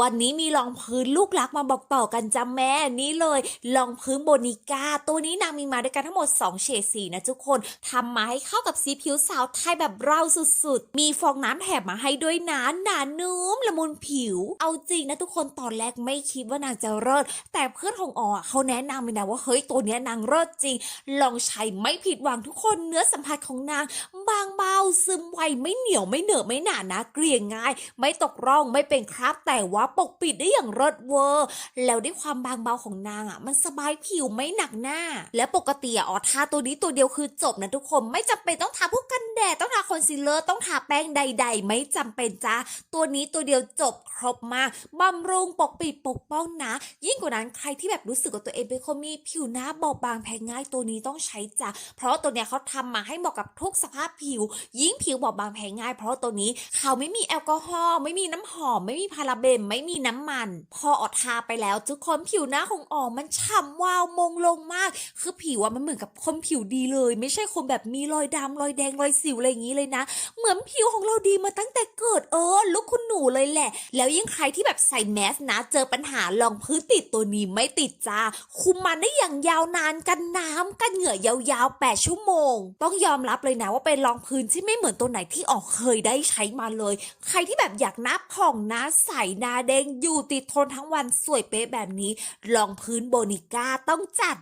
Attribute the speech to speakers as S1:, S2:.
S1: วันนี้มีรองพื้นลูกรักมาบอกต่อกันจ้าแม่นี่เลยรองพื้นโบนิก้า ตัวนี้นางมีมาด้วยกันทั้งหมด 2 เฉดสีนะทุกคนทำมาให้เข้ากับสีผิวสาวไทยแบบเราสุดๆ มีฟองน้ำแถมมาให้ด้วยนะหนานุ่มละมุนผิว เอาจริงนะทุกคนตอนแรกไม่คิดว่านางจะเลิศแต่เพื่อนของอ๋อเขาแนะนำเลยนะว่าเฮ้ยตัวนี้นางเลิศจริง ลองใช้ไม่ผิดหวังทุกคนเนื้อสัมผัสของนางบาง ซึมไวไม่เหนียวไม่เหนอะไม่หนานะเกลี่ยง่าย ไม่ตกร่องไม่เป็นคราบแต่ว่าปกปิดได้อย่างรสเวอร์ แล้วด้วยความบางเบาของนางอะ มันสบายผิวไม่หนักหน้า และปกติอ๋อทาตัวนี้ตัวเดียวคือจบนะทุกคนไม่จำเป็นต้องทาพวกกันแดดต้องทาคอนซีลเลอร์ต้องทาแป้งใด ๆ ไม่จำเป็นจ้าตัวนี้ตัวเดียวจบครบมากบำรุงปกปิดปกป้องนะ ยิ่งกว่านั้นใครที่แบบรู้สึกว่าตัวเองเป็นคนมีผิวหน้าบอบบางแพ้ง่ายตัวนี้ต้องใช้จ้ะเพราะตัวเนี้ยเขาทำมาให้เหมาะกับทุกสภาพผิวยิ่งผิวบอบบางแพ้ง่าย เพราะตัวนี้เขาไม่มีแอลกอฮอล์ไม่มีน้ำหอม ไม่มีพาราเบนไม่มีน้ำมัน พออดทาไปแล้วทุกคนผิวหน้าของออมันฉ่ำวาวมงลงมาก คือผิวอะมันเหมือนกับคนผิวดีเลย ไม่ใช่คนแบบมีรอยดำรอยแดงรอยสิวอะไรอย่างนี้เลยนะ เหมือนผิวของเราดีมาตั้งแต่เกิดเออลุกคุณหนูเลยแหละ แล้วยิ่งใครที่แบบใส่แมสนะ เจอปัญหารองพื้นติดตัวนี้ไม่ติดจ้าคุมมันได้อย่างยาวนานกันน้ำกันเหงื่อยาวๆ 8 ชั่วโมง ต้องยอมรับเลยนะว่าเป็นรองพื้นที่ไม่เหมือนตัวไหนที่ออกเคยได้ใช้มาเลย ใครที่แบบอยากหน้าผ่องหน้าใสหน้าแดงอยู่ติดทนทั้งวันสวยเป๊ะแบบนี้ ลองพื้นโบนิก้าต้องจัด